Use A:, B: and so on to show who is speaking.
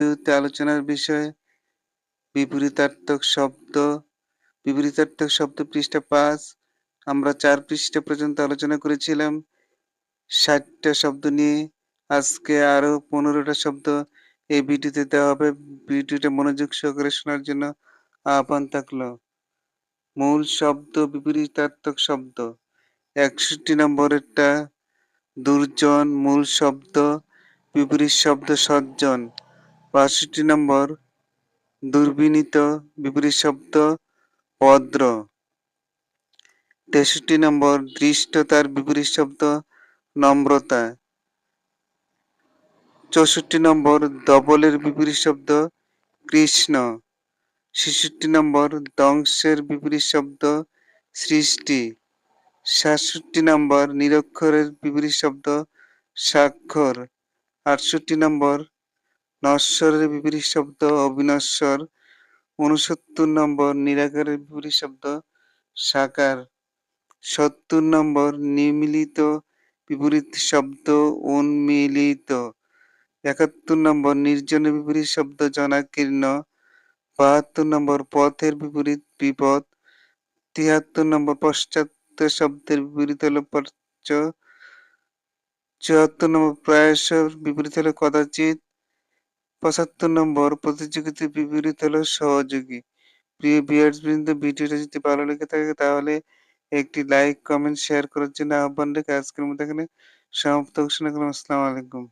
A: ভিডিওতে আলোচনার বিষয় বিপরীতার্থক শব্দ বিপরীতার্থক শব্দ পৃষ্ঠা পাঁচ, আমরা চার পৃষ্ঠা পর্যন্ত আলোচনা করেছিলাম। ষাটটা শব্দ নিয়ে আজকে আরও পনেরোটা শব্দ এই ভিডিওতে দেওয়া হবে। ভিডিওটা মনোযোগ সহকারে শোনার জন্য আহ্বান থাকল। মূল শব্দ, বিপরীতার্থক শব্দ। একষট্টি নম্বরেরটা দুর্জন, মূল শব্দ, বিপরীত শব্দ সজ্জন। বাষট্টি নম্বর, দুর্বিনীত বিপরীত শব্দ ভদ্র তেষট্টি নম্বর, দৃষ্টতার বিপরীত শব্দ নম্রতা। চৌষট্টি নম্বর, দবলের বিপরীত শব্দ কৃষ্ণ। ছেষট্টি নম্বর, ধ্বংসের বিপরীত শব্দ সৃষ্টি। সাতষট্টি নম্বর, নিরক্ষরের বিপরীত শব্দ স্বাক্ষর। আটষট্টি নম্বর নশ্বরের বিপরীত শব্দ অবিনশ্বর উনসত্তর নম্বর নিরাকারের বিপরীত শব্দ সাকার। সত্তর নম্বর নিমিলিত বিপরীত শব্দ উন্মিলিত। একাত্তর নম্বর নির্জনের বিপরীত শব্দ জনাকীর্ণ। বাহাত্তর নম্বর পথের বিপরীত বিপদ। তিয়াত্তর নম্বর পশ্চাৎ শব্দের বিপরীত হলো পশ্চ চুয়াত্তর নম্বর প্রায়শ বিপরীত হলো কদাচিৎ। পঁচাত্তর নম্বর প্রতিযোগিতার বিপরীত হলো সহযোগী। প্রিয় বিয়ার্স বৃন্দ ভিডিওটা যদি ভালো লেগে থাকে তাহলে একটি লাইক কমেন্ট শেয়ার করার জন্য আহ্বান রেখে আজকের মতো এখানে সমাপ্ত ঘোষণা করলাম আসসালামু আলাইকুম।